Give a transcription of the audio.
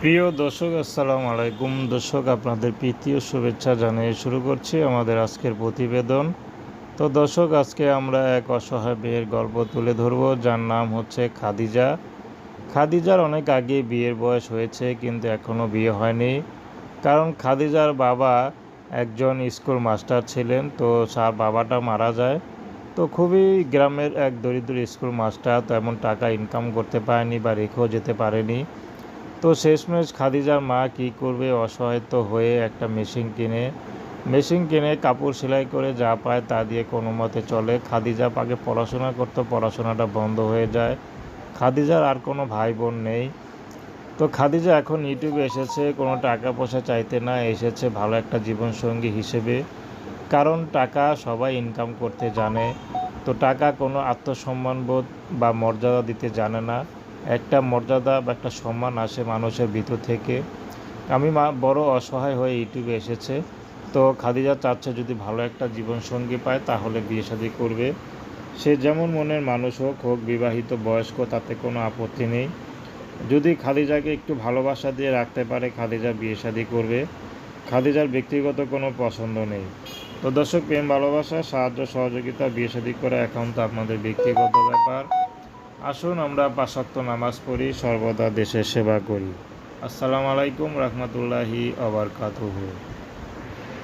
প্রিয় দর্শক, আসসালামু আলাইকুম। দর্শক, আপনাদের প্রীতীয় শুভেচ্ছা জানিয়ে শুরু করছি আমাদের আজকের প্রতিবেদন। তো দর্শক, আজকে আমরা এক অসহায় বিয়ের গল্প তুলে ধরব, যার নাম হচ্ছে খাদিজা। খাদিজার অনেক আগে বিয়ের বয়স হয়েছে, কিন্তু এখনও বিয়ে হয়নি। কারণ খাদিজার বাবা একজন স্কুল মাস্টার ছিলেন, তো তার বাবাটা মারা যায়। তো খুবই গ্রামের এক দরিদ্র স্কুল মাস্টার তেমন টাকা ইনকাম করতে পারেনি বা রেখেও যেতে পারেনি। তো শেষমেশ খাদিজার মা কি করবে? অসহায়িত হয়ে একটা মেশিন কিনে মেশিন কিনে কাপড় সেলাই করে যা পায় তা দিয়ে কোনো মতে চলে। খাদিজা আগে পড়াশোনা করতো, পড়াশোনাটা বন্ধ হয়ে যায়। খাদিজার আর কোনো ভাই বোন নেই। তো খাদিজা এখন ইউটিউবে এসেছে, কোনো টাকা পয়সা চাইতে না এসেছে ভালো একটা জীবনসঙ্গী হিসেবে। কারণ টাকা সবাই ইনকাম করতে জানে। তো টাকা কোনো আত্মসম্মানবোধ বা মর্যাদা দিতে জানে না। একটা মর্যাদা বা একটা সম্মান আসে মানুষের ভিতর থেকে। আমি মা বড় অসহায় হয়ে ইউটিউবে এসেছে। তো খাদিজা চাচ্ছে যদি ভালো একটা জীবনসঙ্গী পায় তাহলে বিয়ে শাদী করবে। সে যেমন মনের মানুষ হোক হোক বিবাহিত, বয়স্ক, তাতে কোনো আপত্তি নেই। যদি খাদিজাকে একটু ভালোবাসা দিয়ে রাখতে পারে, খাদিজা বিয়ে শাদী করবে। খাদিজার ব্যক্তিগত কোনো পছন্দ নেই। তো দর্শক, প্রেম, ভালোবাসা, সাহায্য, সহযোগিতা, বিয়ে শাদী করা এখন তো আপনাদের ব্যক্তিগত ব্যাপার। আসুন আমরা পাশাক্ত নামাজ পড়ি সর্বদা দেশের সেবা করি। আসসালামু আলাইকুম রহমতুল্লাহি আবরকাতুহু